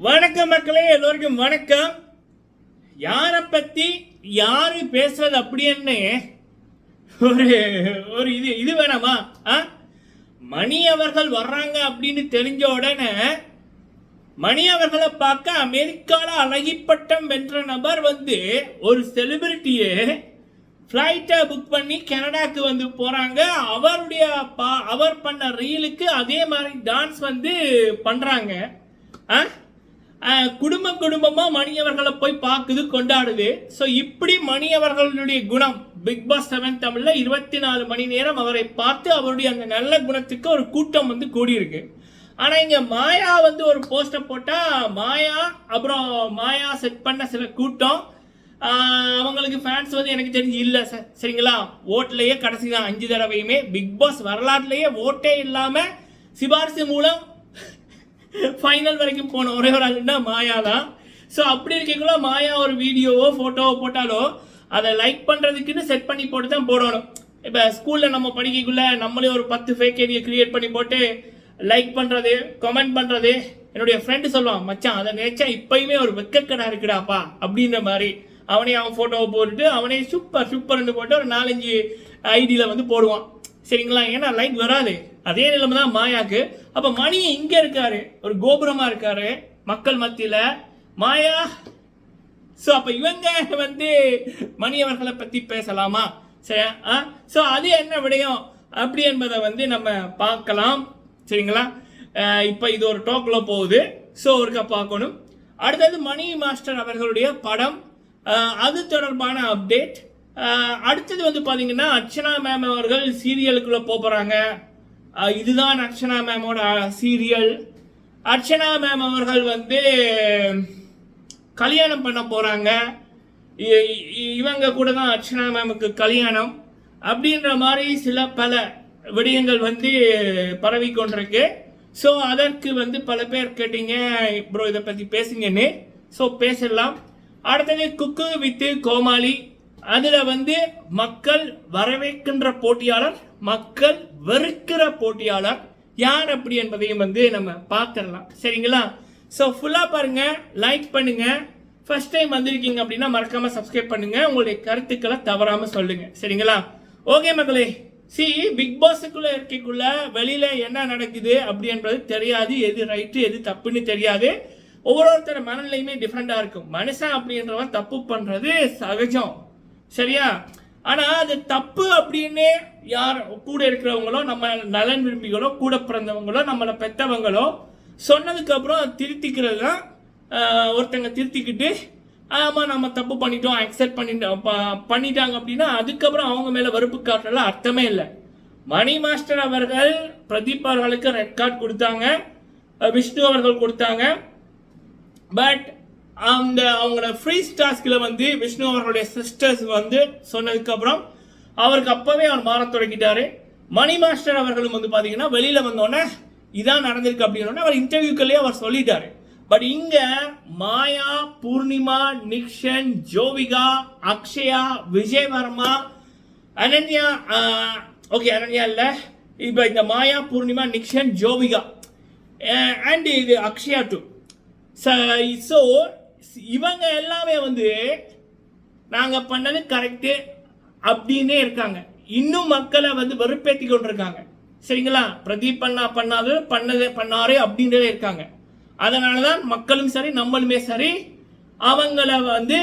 வணக்கம் மக்களே எல்லோருக்கும் வணக்கம். யாரை பத்தி யாரு பேசுறது அப்படின்னு ஒரு ஒரு இது இது வேணாமா? ஆ? மணி அவர்கள் வர்றாங்க அப்படின்னு தெரிஞ்ச உடனே மணி அவர்களை பார்க்க அமெரிக்காவில் அழகிப்பட்டம் வென்ற நபர் வந்து ஒரு செலிபிரிட்டியே ஃப்ளைட்டை புக் பண்ணி கனடாக்கு வந்து போகிறாங்க அவருடைய பா அவர் பண்ண ரீலுக்கு அதே மாதிரி டான்ஸ் வந்து பண்ணுறாங்க ஆ? குடும்ப குடும்பம் குடும்பமாக மணியவர்களை போய் பார்க்குது கொண்டாடுது. ஸோ இப்படி மணியவர்களுடைய குணம் பிக் பாஸ் செவன் தமிழில் இருபத்தி நாலு மணி நேரம் அவரை பார்த்து அவருடைய அந்த நல்ல குணத்துக்கு ஒரு கூட்டம் வந்து கூடியிருக்கு. ஆனால் இங்கே மாயா வந்து ஒரு போஸ்டர் போட்டால் மாயா அப்புறம் மாயா செட் பண்ண சில கூட்டம். அவங்களுக்கு ஃபேன்ஸ் வந்து எனக்கு தெரிஞ்சு இல்லை சார் சரிங்களா? ஓட்லேயே கடைசி தான் அஞ்சு தடவையுமே பிக் பாஸ் வரலாற்றுலேயே ஓட்டே இல்லாமல் சிபாரிசு மூலம் ஃபைனல் வரைக்கும் போன ஒரே ஒரு ஆளுன்னா மாயா தான். ஸோ அப்படி இருக்கக்குள்ள மாயா ஒரு வீடியோவோ ஃபோட்டோவோ போட்டாலோ அதை லைக் பண்ணுறதுக்குன்னு செட் பண்ணி போட்டு தான் போடணும். இப்போ ஸ்கூலில் நம்ம படிக்கக்குள்ளே நம்மளே ஒரு பத்து ஃபேக் ஏரியை க்ரியேட் பண்ணி போட்டு லைக் பண்ணுறது கமெண்ட் பண்ணுறது என்னுடைய ஃப்ரெண்டு சொல்லுவான் மச்சான் அதை நினைச்சா இப்பயுமே ஒரு வெக்கக்கடா இருக்குடாப்பா அப்படின்ற மாதிரி. அவனே அவன் ஃபோட்டோவை போட்டுட்டு அவனே சூப்பர் சூப்பர்னு போட்டு ஒரு நாலஞ்சு ஐடியில் வந்து போடுவான். சரிங்களா? ஏன்னா லைக் வராது. அதே நிலைமை தான் மாயாக்கு. அப்போ மணி இங்கே இருக்காரு. ஒரு கோபுரமாக இருக்காரு. மக்கள் மத்தியில் மாயா ஸோ அப்போ இவங்க வந்து மணி அவர்களை பற்றி பேசலாமா? சரி ஆ? ஸோ அது என்ன விடயம்? அப்படி என்பதை வந்து நம்ம பார்க்கலாம். சரிங்களா? இப்போ இது ஒரு டோக்கில் போகுது. ஸோ ஒருக்கா பார்க்கணும். அடுத்தது மணி மாஸ்டர் அவர்களுடைய படம். அது தொடர்பான அப்டேட் அடுத்தது வந்து பார்த்தீங்கன்னா அர்ச்சனா மேம் அவர்கள் சீரியலுக்குள்ளே போகிறாங்க இதுதான் அர்ச்சனா மேமோட சீரியல். அர்ச்சனா மேம் அவர்கள் வந்து கல்யாணம் பண்ண போகிறாங்க இவங்க கூட தான் அர்ச்சனா மேமுக்கு கல்யாணம். அப்படின்ற மாதிரி சில பல விடயங்கள் வந்து பரவி கொண்டிருக்கு. ஸோ அதற்கு வந்து பல பேர் கேட்டீங்க. ப்ரோ இதை பற்றி பேசுங்கன்னு. ஸோ பேசிடலாம். அடுத்தது குக்கு வித்து கோமாளி. அதில் வந்து மக்கள் வரவேற்கின்ற போட்டியாளர் மக்கள் வெறுக்கிற போட்டியாளர் யார் அப்படி என்பதையும் வந்து நம்ம பார்த்துடலாம். சரிங்களா? ஸோ ஃபுல்லாக பாருங்க லைக் பண்ணுங்க. ஃபர்ஸ்ட் டைம் வந்திருக்கீங்க அப்படின்னா மறக்காம சப்ஸ்கிரைப் பண்ணுங்க. உங்களுடைய கருத்துக்களை தவறாம சொல்லுங்க. சரிங்களா? ஓகே மக்களே. சி பிக் பாஸுக்குள்ள இருக்கக்குள்ள வெளியில என்ன நடக்குது அப்படி என்பது தெரியாது. எது ரைட்டு எது தப்புன்னு தெரியாது. ஒவ்வொருத்தர மனநிலையுமே டிஃப்ரெண்டாக இருக்கும். மனுஷன் அப்படின்றவன் தப்பு பண்ணுறது சகஜம். சரியா? ஆனால் அது தப்பு அப்படின்னே யார் கூட இருக்கிறவங்களோ நம்ம நலன் விரும்பிகளோ கூட பிறந்தவங்களோ நம்மளை பெற்றவங்களோ சொன்னதுக்கப்புறம் திருத்திக்கிறது தான் ஒருத்தங்க திருத்திக்கிட்டு ஆமாம் நம்ம தப்பு பண்ணிட்டோம் அக்செப்ட் பண்ணிட்டோம் பண்ணிட்டாங்க அப்படின்னா அதுக்கப்புறம் அவங்க மேலே வறுப்பு காட்டுறதுல அர்த்தமே இல்லை. மணி மாஸ்டர் அவர்கள் பிரதீப் அவர்களுக்கு ரெட் கார்டு கொடுத்தாங்க விஷ்ணு அவர்கள் கொடுத்தாங்க. பட் அந்த அவங்களோட ஃப்ரீ டாஸ்கில் வந்து விஷ்ணு அவர்களுடைய சிஸ்டர்ஸ் வந்து சொன்னதுக்கப்புறம் அவருக்கு அப்போவே அவர் மாறத் தொடங்கிட்டாரு. மணி மாஸ்டர் அவர்களும் வந்து பார்த்தீங்கன்னா வெளியில் வந்தோடனே இதான் நடந்திருக்கு அப்படின்னு அவர் இன்டர்வியூக்கள்லேயே அவர் சொல்லிட்டாரு. பட் இங்க மாயா பூர்ணிமா நிக்ஷன் ஜோவிகா அக்ஷயா விஜயவர்மா அனன்யா ஓகே அனன்யா இல்லை. இப்போ இந்த மாயா பூர்ணிமா நிக்ஷன் ஜோவிகா. அண்ட் இது அக்ஷயா டூ ஸோ இவங்க எல்லாமே வந்து நாங்கள் பண்ணது கரெக்டு அப்படின்னே இருக்காங்க. இன்னும் மக்களை வந்து வெறுப்பேற்றி கொண்டிருக்காங்க. சரிங்களா? பிரதீப் பண்ணா பண்ணாது பண்ணது பண்ணாரு அப்படின்றதே இருக்காங்க. அதனால தான் மக்களும் சரி நம்மளுமே சரி அவங்கள வந்து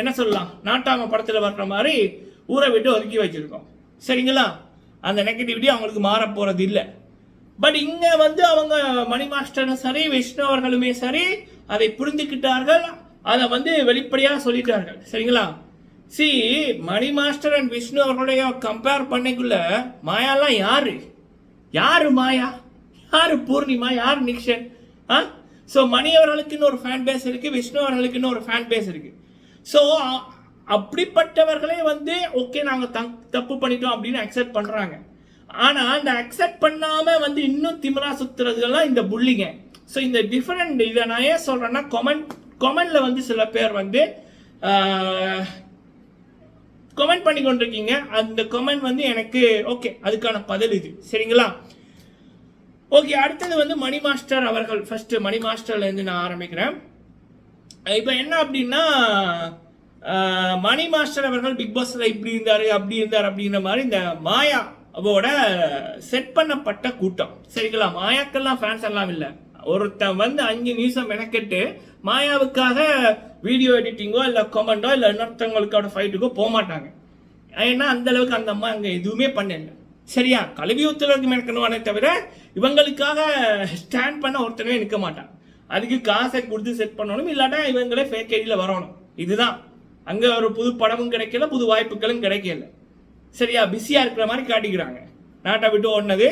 என்ன சொல்லலாம்? நாட்டாம படத்தில் வர்ற மாதிரி ஊரை விட்டு ஒதுக்கி வச்சிருக்கோம். சரிங்களா? அந்த நெகட்டிவிட்டி அவங்களுக்கு மாற போகிறது இல்லை பட் இங்கே வந்து அவங்க மணி மாஸ்டரும் சரி விஷ்ணு அவர்களுமே சரி அதை புரிந்துக்கிட்டார்கள் அதை வந்து வெளிப்படையாக சொல்லிட்டார்கள். சரிங்களா? C Mani master and Vishnu அவர்களுடைய கம்பேர் பண்ணிக்குள்ள மாயாலாம் யாரு? யாரு மாயா? யாரு பூர்ணிமா? யார் நிக்ஷன்? ஆ? ஸோ மணி அவர்களுக்குன்னு ஒரு ஃபேன் பேஸ் இருக்கு விஷ்ணு அவர்களுக்குன்னு ஒரு ஃபேன் பேஸ் இருக்கு ஸோ அப்படிப்பட்டவர்களே வந்து ஓகே நாங்கள் தங் தப்பு பண்ணிட்டோம் அப்படின்னு அக்செப்ட் பண்ணுறாங்க ஆனால் அந்த அக்செப்ட் பண்ணாமல் வந்து இன்னும் திமிரா சுத்துறதுலாம் இந்த புள்ளிங்க. ஸோ இந்த டிஃப்ரெண்ட் இதை நான் ஏன் சொல்கிறேன்னா கொமெண்ட் கொமெண்டில் வந்து சில பேர் வந்து கமெண்ட் பண்ணி கொண்டிருக்கீங்க. அந்த கமெண்ட் வந்து எனக்கு ஓகே அதுக்கான பதில் இது. சரிங்களா? ஓகே அடுத்தது வந்து மணி மாஸ்டர் அவர்கள். ஃபர்ஸ்ட் மணி மாஸ்டர்லேருந்து நான் ஆரம்பிக்கிறேன். இப்போ என்ன அப்படின்னா மணி மாஸ்டர் அவர்கள் பிக் பாஸில் இப்படி இருந்தார் அப்படி இருந்தார் அப்படின்ற மாதிரி இந்த மாயாவோட செட் பண்ணப்பட்ட கூட்டம். சரிங்களா? மாயாக்கெல்லாம் ஃபேன்ஸ் எல்லாம் இல்லை. ஒருத்தன் வந்து அஞ்சு நிமிஷம் மெனக்கெட்டு மாயாவுக்காக வீடியோ எடிட்டிங்கோ இல்லை கொமெண்டோ இல்லை இன்னொருத்தவங்களுக்கோட ஃபைட்டுக்கோ போக மாட்டாங்க. ஏன்னா அந்த அளவுக்கு அந்த அம்மா அங்கே எதுவுமே பண்ணல. சரியா கல்வி ஒத்துழைப்பு மெனக்கணுவானே தவிர இவங்களுக்காக ஸ்டாண்ட் பண்ண ஒருத்தனே நிற்க மாட்டான். அதுக்கு காசை கொடுத்து செட் பண்ணணும் இல்லாட்டா இவங்களே ஃபேக் ஐடியில் வரணும். இதுதான். அங்கே ஒரு புது படமும் கிடைக்கல புது வாய்ப்புகளும் கிடைக்கல. சரியா பிஸியாக இருக்கிற மாதிரி காட்டிக்கிறாங்க. நாட்டை விட்டு ஓடினது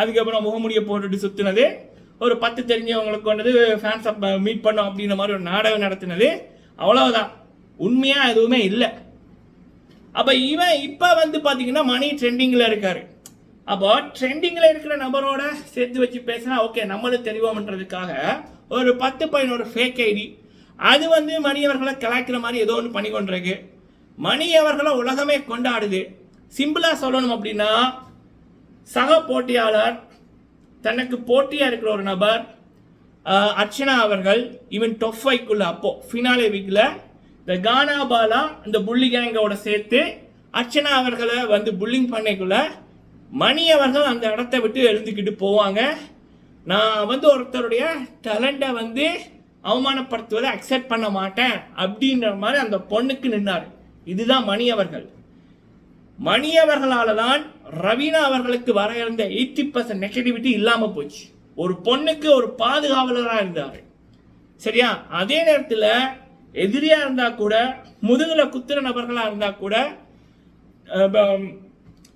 அதுக்கப்புறம் முகமுடியை போட்டுட்டு சுற்றுனது ஒரு பத்து தெரிஞ்சவங்களுக்கு கொண்டது ஃபேன்ஸை மீட் பண்ணோம் அப்படின்ற மாதிரி ஒரு நாடகம் நடத்தினது. அவ்வளோதான் உண்மையாக எதுவுமே இல்லை. அப்போ இவன் இப்போ வந்து பார்த்தீங்கன்னா மணி ட்ரெண்டிங்கில் இருக்கார். அப்போ ட்ரெண்டிங்கில் இருக்கிற நபரோட சேர்த்து வச்சு பேசினா ஓகே நம்மளும் தெரிவோம்ன்றதுக்காக ஒரு பத்து பதினோரு ஃபேக் ஐடி அது வந்து மணி அவர்களை கலாய்க்கிற மாதிரி ஏதோ ஒன்று பண்ணி கொண்டிருக்கு. மணி அவர்களை உலகமே கொண்டாடுது. சிம்பிளாக சொல்லணும் அப்படின்னா சக போட்டியாளர் தனக்கு போட்டியாக இருக்கிற ஒரு நபர் அர்ச்சனா அவர்கள் ஈவன் டொஃப் ஃபைவ்க்குள்ள அப்போ ஃபினாலே வீக்கில் இந்த கானா பாலா இந்த புள்ளி கேங்கோட சேர்த்து அர்ச்சனா அவர்களை வந்து புல்லிங் பண்ணைக்குள்ள மணி அவர்கள் அந்த இடத்த விட்டு எழுந்துக்கிட்டு போவாங்க. நான் வந்து ஒருத்தருடைய டேலண்ட்டை வந்து அவமானப்படுத்துவதை அக்செப்ட் பண்ண மாட்டேன் அப்படின்ற மாதிரி அந்த பொண்ணுக்கு நின்னார். இதுதான் மணி அவர்கள். மணி அவர்களால தான் ரவீனா அவர்களுக்கு வர இருந்த எயிட்டி பர்சன்ட் நெகட்டிவிட்டி இல்லாமல் போச்சு. ஒரு பொண்ணுக்கு ஒரு பாதுகாவலராக இருந்தார். சரியா? அதே நேரத்தில் எதிரியாக இருந்தால் கூட முதுகில் குத்துற நபர்களாக இருந்தால் கூட மணிமாஸ்டர் ப-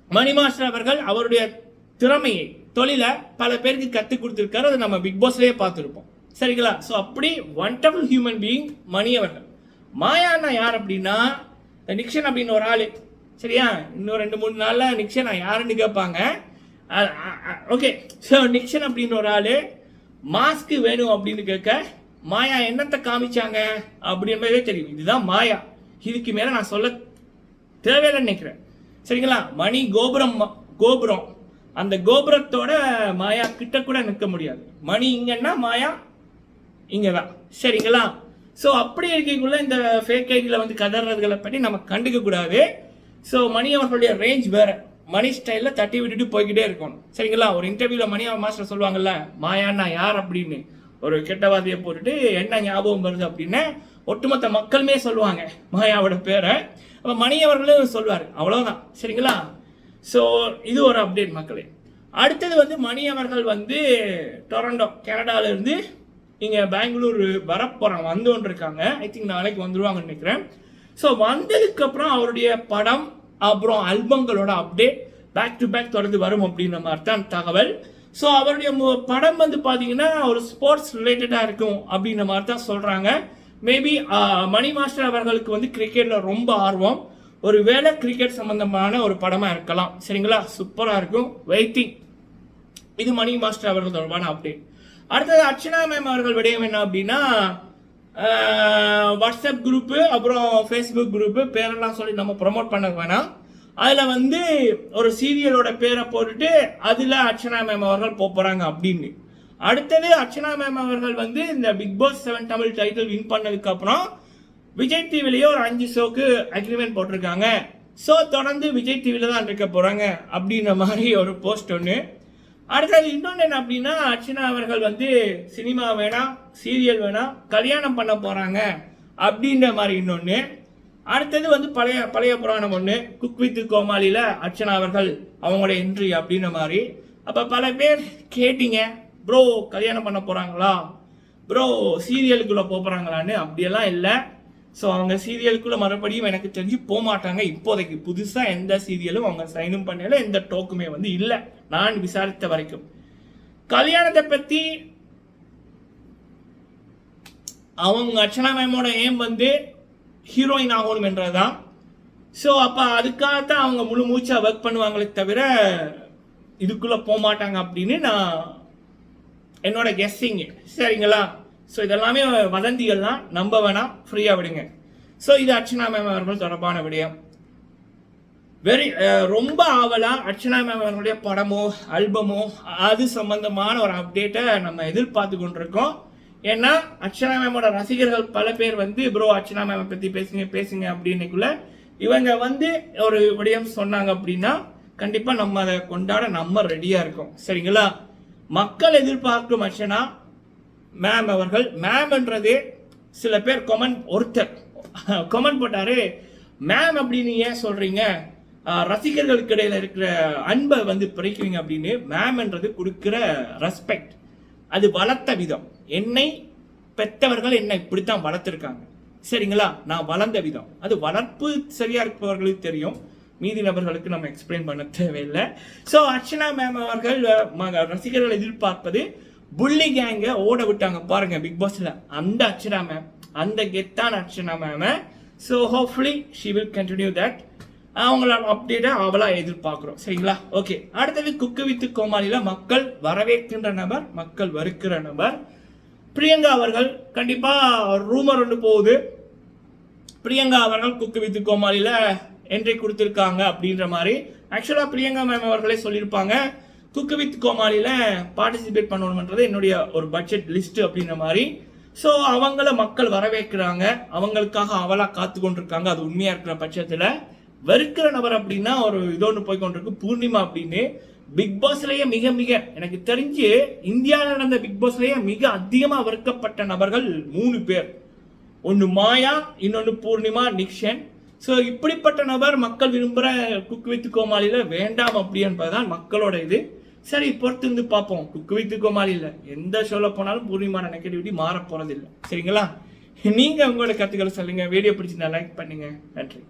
மணி மாஸ்டர் அவர்கள் அவருடைய திறமையை தொழிலை பல பேருக்கு கற்றுக் கொடுத்துருக்காரு. அதை நம்ம பிக் பாஸ்லேயே பார்த்துருப்போம். சரிங்களா? ஸோ அப்படி ஒன்டபுள் ஹியூமன் பீயிங் மணி அவர்கள் மாயான்னா யார் அப்படின்னா நிக்ஷன் அப்படின்னு ஒரு ஆள் சரியா? இன்னும் ரெண்டு மூணு நாளில் நிக்ஷன் நான் யாருன்னு கேட்பாங்க ஓகே ஸோ நிக்ஷன் அப்படின்னு ஒரு ஆள் மாஸ்க்கு வேணும் அப்படின்னு கேட்க மாயா என்னத்தை காமிச்சாங்க? அப்படின்றதே தெரியும். இதுதான் மாயா. இதுக்கு மேலே நான் சொல்ல தேவையில்லைன்னு நினைக்கிறேன். சரிங்களா? மணி கோபுரம் கோபுரம். அந்த கோபுரத்தோட மாயா கிட்ட கூட நிற்க முடியாது. மணி இங்கன்னா மாயா இங்கே தான் சரிங்களா? ஸோ அப்படி இருக்கக்குள்ள இந்த ஃபேக் ஐடியில் வந்து கதறதுகளை பற்றி நம்ம கண்டுக்க கூடாது ஸோ மணி அவர்களுடைய ரேஞ்ச் வேறு. மணி ஸ்டைலில் தட்டி விட்டுட்டு போய்கிட்டே இருக்கணும் சரிங்களா? ஒரு இன்டர்வியூவில் மணி மாஸ்டர் சொல்லுவாங்கல்ல மாயாண்ணா யார்? அப்படின்னு. ஒரு கெட்ட வார்த்தையை போட்டுட்டு என்ன ஞாபகம் வருது? அப்படின்னு ஒட்டுமொத்த மக்களுமே சொல்லுவாங்க மாயாவோட பேரை. அப்போ மணி அவர்களும் சொல்வார். அவ்வளோதான் சரிங்களா? ஸோ இது ஒரு அப்டேட் மக்களே. அடுத்தது வந்து மணி அவர்கள் வந்து டொரண்டோ கனடாவிலேருந்து இங்கே பெங்களூர் வரப்போகிறாங்க வந்து இருக்காங்க. ஐ திங்க் நாளைக்கு வந்துடுவாங்கன்னு நினைக்கிறேன். ஸோ வந்ததுக்கப்புறம் அவருடைய படம் அப்புறம் ஆல்பங்களோட அப்டேட் பேக் டு பேக் தொடர்ந்து வரும் அப்படின்ற மாதிரி தான் தகவல். ஸோ அவருடைய மு- படம் வந்து பார்த்தீங்கன்னா ஒரு ஸ்போர்ட்ஸ் ரிலேட்டடாக இருக்கும் அப்படின்ற மாதிரி தான் சொல்கிறாங்க மேபி மணி மாஸ்டர் அவர்களுக்கு வந்து கிரிக்கெட்டில் ரொம்ப ஆர்வம். ஒரு வேளை கிரிக்கெட் சம்மந்தமான ஒரு படமாக இருக்கலாம். சரிங்களா? சூப்பராக இருக்கும். வெயிட்டிங் இது மணி மாஸ்டர் அவர்கள் தொடர்பான அப்டேட் அடுத்தது அர்ச்சனா மேம் அவர்கள் விடயம் என்ன அப்படின்னா வாட்ஸ்அப் குரூப்பு அப்புறம் ஃபேஸ்புக் குரூப்பு பேரெல்லாம் சொல்லி நம்ம ப்ரொமோட் பண்ண வேணாம். அதில் வந்து ஒரு சீரியலோட பேரை போட்டுட்டு அதில் அர்ச்சனா மேம் அவர்கள் போக போகிறாங்க அப்படின்னு. அடுத்தது அர்ச்சனா மேம் அவர்கள் வந்து இந்த Bigg Boss seven Tamil title win பண்ணதுக்கப்புறம் விஜய் டிவிலேயே ஒரு அஞ்சு ஷோக்கு அக்ரிமெண்ட் போட்டிருக்காங்க. ஸோ தொடர்ந்து விஜய் டிவியில் தான் இருக்க போகிறாங்க அப்படின்ற மாதிரி ஒரு போஸ்ட் ஒன்று அடுத்தது இன்னொன்று என்ன அப்படின்னா அர்ச்சனா அவர்கள் வந்து சினிமா வேணாம் சீரியல் வேணாம் கல்யாணம் பண்ண போகிறாங்க அப்படின்ற மாதிரி இன்னொன்று அடுத்தது வந்து பழைய பழைய புராணம் ஒன்று குக் வித் கோமாளியில் அர்ச்சனா அவர்கள் அவங்களோட என்ட்ரி அப்படின்ற மாதிரி. அப்போ பல பேர் கேட்டீங்க ப்ரோ கல்யாணம் பண்ண போகிறாங்களா ப்ரோ சீரியலுக்குள்ளே போகிறாங்களான்னு அப்படியெல்லாம் இல்லை. ஸோ அவங்க சீரியலுக்குள்ளே மறுபடியும் எனக்கு தெரிஞ்சு போக மாட்டாங்க இப்போதைக்கு புதுசாக எந்த சீரியலும் அவங்க சைனும் பண்ணல எந்த டோக்குமே வந்து இல்லை. நான் விசாரித்த வரைக்கும். கல்யாணத்தை பற்றி அவங்க அர்ச்சனா மேமோட ஏம் வந்து ஹீரோயின் ஆகணும் என்றதுதான். ஸோ அப்போ அதுக்காகத்தான் அவங்க முழு மூச்சா ஒர்க் பண்ணுவாங்களே தவிர இதுக்குள்ளே போக மாட்டாங்க அப்படின்னு நான் என்னோட கெஸ்ஸிங் சரிங்களா? ஸோ இதெல்லாமே வதந்திகள் தான் நம்ப வேணாம். ஃப்ரீயாக விடுங்க. ஸோ இது அர்ச்சனா மேம் அவர்கள் தொடர்பான விடயம். வெரி uh, ரொம்ப ஆவலாக அர்ச்சனா மேம் அவர்களுடைய படமோ ஆல்பமோ அது சம்பந்தமான ஒரு அப்டேட்டை நம்ம எதிர்பார்த்து கொண்டிருக்கோம். ஏன்னா அர்ச்சனா மேமோட ரசிகர்கள் பல பேர் வந்து ப்ரோ அர்ச்சனா மேமை பற்றி பேசுங்க பேசுங்க அப்படின்னுக்குள்ள இவங்க வந்து ஒரு விடயம் சொன்னாங்க அப்படின்னா கண்டிப்பாக நம்ம அதை கொண்டாட நம்ம ரெடியாக இருக்கோம். சரிங்களா? மக்கள் எதிர்பார்க்கும் அர்ச்சனா மேம் அவர்கள். மேம்ன்றது சில பேர் கொமெண்ட் ஒருத்தர். கொமெண்ட் போட்டாரு மேம் அப்படின்னு ஏன் சொல்றீங்க? ரசிகர்களுக்கு இடையில இருக்கிற அன்பை வந்து பிரிக்கிறீங்க அப்படின்னு மேம்ன்றது கொடுக்குற ரெஸ்பெக்ட் அது வளர்த்த விதம். என்னை பெற்றவர்கள் என்னை இப்படித்தான் வளர்த்துருக்காங்க. சரிங்களா? நான் வளர்ந்த விதம். அது வளர்ப்பு சரியா இருப்பவர்களுக்கு தெரியும். மீதி நபர்களுக்கு நம்ம எக்ஸ்பிளைன் பண்ண தேவையில்லை. ஸோ அர்ச்சனா மேம் அவர்கள் ம- ரசிகர்கள் எதிர்பார்ப்பது புள்ளி கேங்க ஓட விட்டாங்க. பாருங்க பிக் பாஸ்ல அந்த அர்ச்சனா மேம் அந்த கெத்தான Archana ma'am so hopefully she will continue that அவங்கள அப்டேட்டை அவளா எதிர்பார்க்குறோம். சரிங்களா? ஓகே அடுத்தது குக்கு வித்து கோமாளியில் மக்கள் வரவேற்கின்ற நபர் மக்கள் வறுக்கிற நபர். பிரியங்கா அவர்கள் கண்டிப்பா ரூமர் ஒன்று போகுது. பிரியங்கா அவர்கள் குக்கு வித்து கோமாளியில் என்ட்ரி கொடுத்துருக்காங்க அப்படின்ற மாதிரி. ஆக்சுவலாக பிரியங்கா மேம் அவர்களே சொல்லியிருப்பாங்க. குக்கு வித் கோமாளியில் பார்ட்டிசிபேட் பண்ணணுன்றது என்னுடைய ஒரு பட்ஜெட் லிஸ்ட் அப்படின்ற மாதிரி. ஸோ அவங்கள மக்கள் வரவேற்கிறாங்க. அவங்களுக்காக அவளாக காத்து கொண்டிருக்காங்க அது உண்மையாக இருக்கிற பட்சத்தில். வெறுக்கிற நபர் அப்படின்னா ஒரு இதொன்று போய் கொண்டிருக்கு. பூர்ணிமா அப்படின்னு பிக் பாஸ்லயே மிக மிக எனக்கு தெரிஞ்சு இந்தியாவில் நடந்த பிக் பாஸ்லயே மிக அதிகமாக வெறுக்கப்பட்ட நபர்கள் மூணு பேர். ஒன்று மாயா இன்னொன்று பூர்ணிமா நிக்ஷன். ஸோ இப்படிப்பட்ட நபர் மக்கள் விரும்புகிற குக் வித் கோமாளியில் வேண்டாம் அப்படி என்பதுதான் மக்களோட இது. சரி பொறுத்திருந்து பார்ப்போம். குக் வித் கோமாளியில் எந்த சொல்ல போனாலும் பூர்ணிமா நெகட்டிவிட்டி மாற போகிறதில்லை சரிங்களா? நீங்கள் உங்களோட கருத்துக்களை சொல்லுங்கள் வீடியோ பிடிச்சிருந்தா லைக் பண்ணுங்கள் நன்றி.